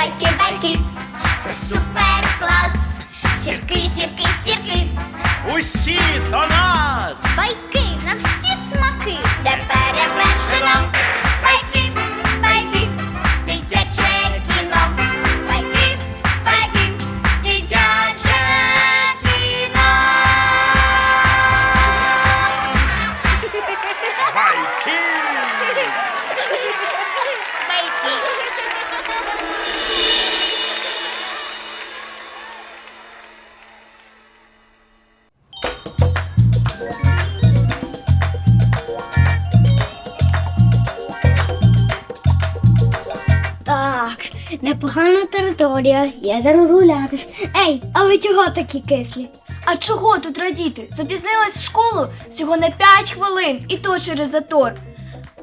байки, байки, це супер клас. Сірки, сірки, сірки. Усі до нас! Байки на всі смаки, де перевершено. Непогана територія, я зараз гулятись. Ей, а ви чого такі кислі? А чого тут радіти? Запізнилась в школу всього на 5 хвилин, і то через затор.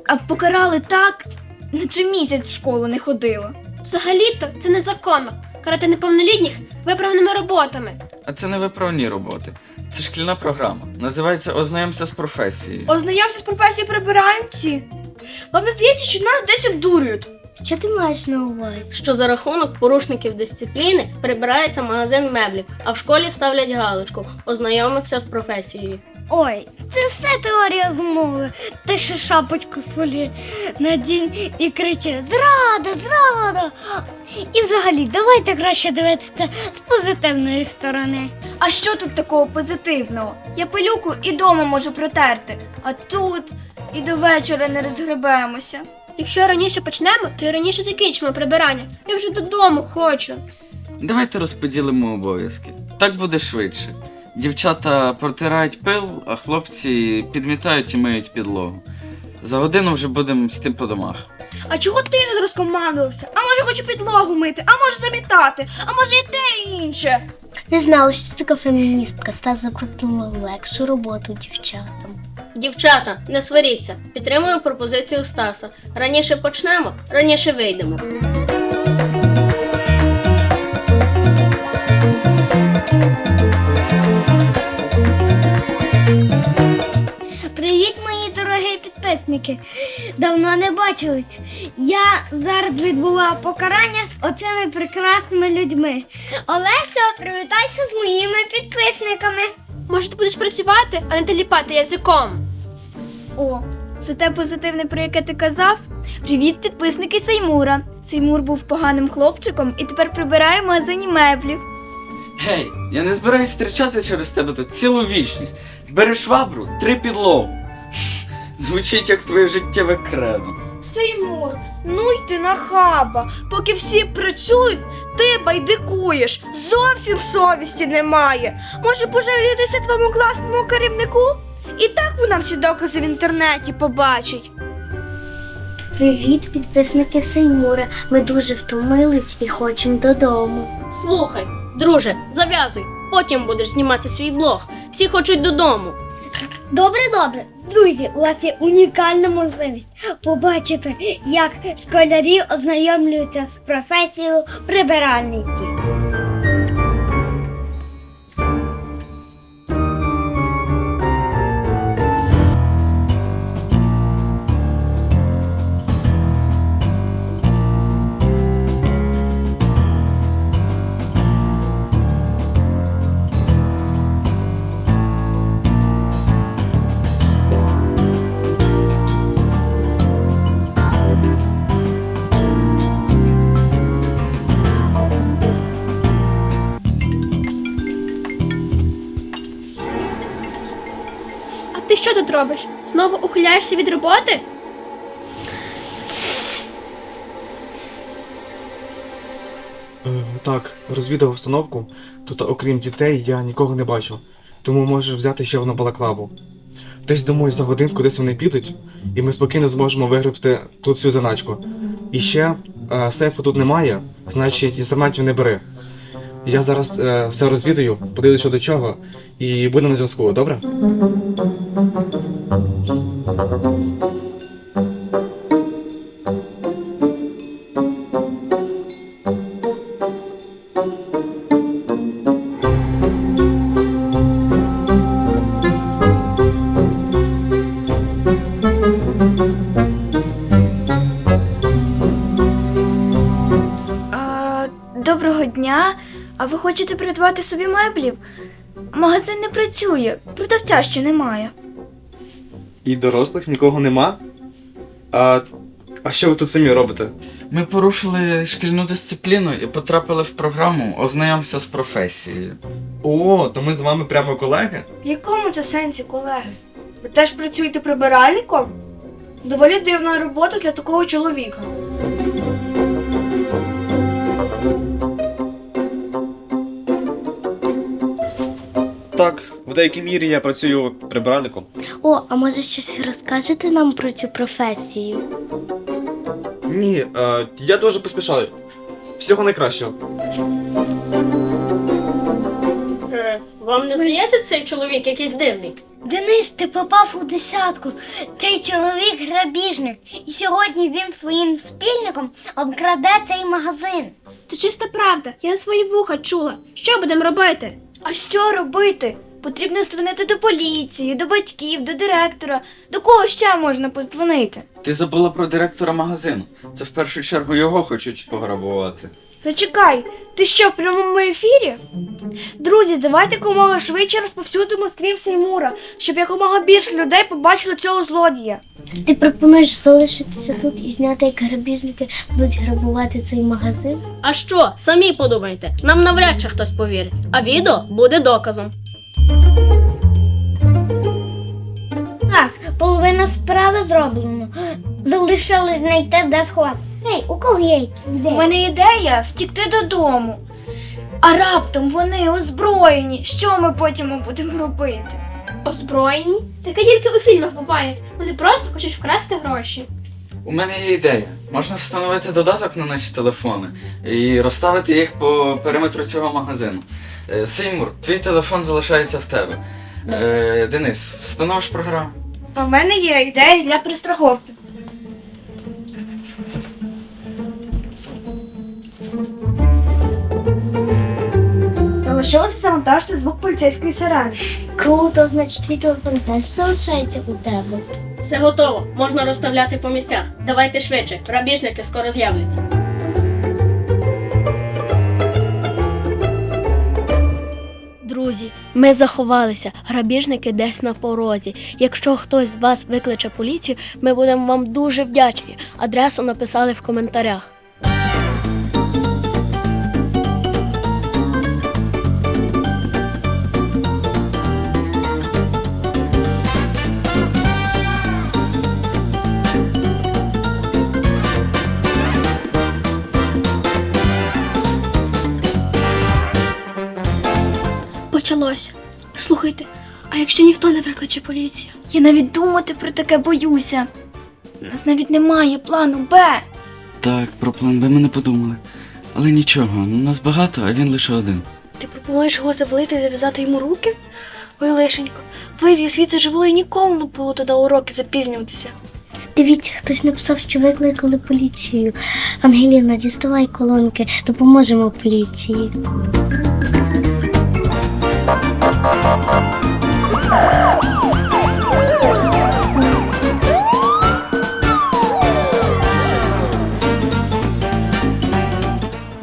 А покарали так, наче місяць в школу не ходила. Взагалі-то це незаконно. Карати неповнолітніх виправними роботами. А це не виправні роботи. Це шкільна програма. Називається Ознайомся з професією. Ознайомся з професією прибиранці. Вам не здається, що нас десь обдурюють. Що ти маєш на увазі? Що за рахунок порушників дисципліни прибирається магазин меблів, а в школі ставлять галочку. Ознайомився з професією. Ой, це все теорія змови. Ти ще шапочку свої надінь і кричи Зрада, зрада. І взагалі, давайте краще дивитися з позитивної сторони. А що тут такого позитивного? Я пилюку і дома можу протерти, а тут і до вечора не розгребемося. Якщо раніше почнемо, то і раніше закінчимо прибирання. Я вже додому хочу. Давайте розподілимо обов'язки. Так буде швидше. Дівчата протирають пил, а хлопці підмітають і миють підлогу. За годину вже будемо йти по домах. А чого ти не розкомандувався? А може хочу підлогу мити, а може замітати, а може і те і інше. Не знала, що ти така феміністка, Стас запропонував легшу роботу дівчатам. Дівчата, не сваріться. Підтримую пропозицію Стаса. Раніше почнемо, раніше вийдемо. Привіт, мої дорогі підписники! Давно не бачились. Я зараз відбуваю покарання з оцими прекрасними людьми. Олеся, привітайся з моїми підписниками. Може, ти будеш працювати, а не теліпати язиком. О, це те позитивне, про яке ти казав? Привіт, підписники Сеймура. Сеймур був поганим хлопчиком і тепер прибирає в магазині меблів. Гей, я не збираюсь зустрічати через тебе тут цілу вічність. Бери швабру, три підлогу. Звучить як твоє життєве кредо. Сеймур, ну й ти нахаба. Поки всі працюють, ти байдикуєш. Зовсім совісті немає. Може пожалітися твоєму класному керівнику? І так вона всі докази в інтернеті побачить. Привіт, підписники Сеймура. Ми дуже втомились і хочемо додому. Слухай, друже, зав'язуй. Потім будеш знімати свій блог. Всі хочуть додому. Добре, добре. Друзі, у вас є унікальна можливість побачити, як школярі ознайомлюються з професією прибиральниці. Що тут робиш? Знову ухиляєшся від роботи? Е, Так, розвідав обстановку. Тут, окрім дітей, я нікого не бачу. Тому можеш взяти ще одну балаклаву. Десь думаю, за годинку десь вони підуть, і ми спокійно зможемо вигребти тут всю заначку. І ще е, сейфу тут немає, значить інструментів не бери. Я зараз е, все розвідаю, подивлюсь, до чого, і будемо на зв'язку, добре? А ви хочете придбати собі меблів? Магазин не працює, продавця ще немає. І дорослих нікого нема. А, а що ви тут самі робите? Ми порушили шкільну дисципліну і потрапили в програму Ознайомся з професією. О, то ми з вами прямо колеги? В якому це сенсі, колеги? Ви теж працюєте прибиральником? Доволі дивна робота для такого чоловіка. В деякій мірі я працюю прибиральником. О, а може щось розкажете нам про цю професію? Ні, е, я дуже поспішаю. Всього найкращого. Е, Вам не здається цей чоловік якийсь дивний? Денис, ти попав у десятку. Цей чоловік грабіжник. І сьогодні він своїм спільником обкраде цей магазин. Це чиста правда. Я на свої вуха чула. Що будемо робити? А що робити? Потрібно дзвонити до поліції, до батьків, до директора. До кого ще можна подзвонити? Ти забула про директора магазину. Це в першу чергу його хочуть пограбувати. Зачекай, ти що в прямому ефірі? Друзі, давайте якомога швидше розповсюдимо стрім Сеймура, щоб якомога більше людей побачили цього злодія. Ти пропонуєш залишитися тут і зняти, як грабіжники будуть грабувати цей магазин? А що, самі подумайте, нам навряд чи хтось повірить, а відео буде доказом. Так, половина справи зроблено. Залишилось знайти, де сховати. Ей, у кого є якісь У ідеї? мене ідея втікти додому. А раптом вони озброєні. Що ми потім будемо робити? Озброєні? Таке тільки у фільмах буває. Вони просто хочуть вкрасти гроші. У мене є ідея. Можна встановити додаток на наші телефони і розставити їх по периметру цього магазину. Е, Сеймур, твій телефон залишається в тебе. Е, Денис, встановиш програму. В мене є ідея для перестраховки. Залишилося завантажити звук поліцейської сирени. Круто, значить, твій телефон теж залишається у тебе. Все готово, можна розставляти по місцях. Давайте швидше, грабіжники скоро з'являться. Ми заховалися. Грабіжники десь на порозі. Якщо хтось з вас викличе поліцію, ми будемо вам дуже вдячні. Адресу написали в коментарях. Почалося. Слухайте, а якщо ніхто не викличе поліцію? Я навіть думати про таке боюся. У нас навіть немає плану Б. Так, про план Б ми не подумали. Але нічого, нас багато, а він лише один. Ти пропонуєш його завалити і зав'язати йому руки? Ой, лишенько, вийди звідси живо і ніколи не буду на уроки запізнюватися. Дивіться, хтось написав, що викликали поліцію. Ангеліна, діставай колонки, допоможемо поліції.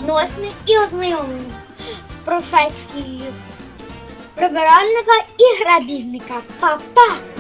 Ну і ознайомлені з професією прибиральника і грабіжника. Па-па!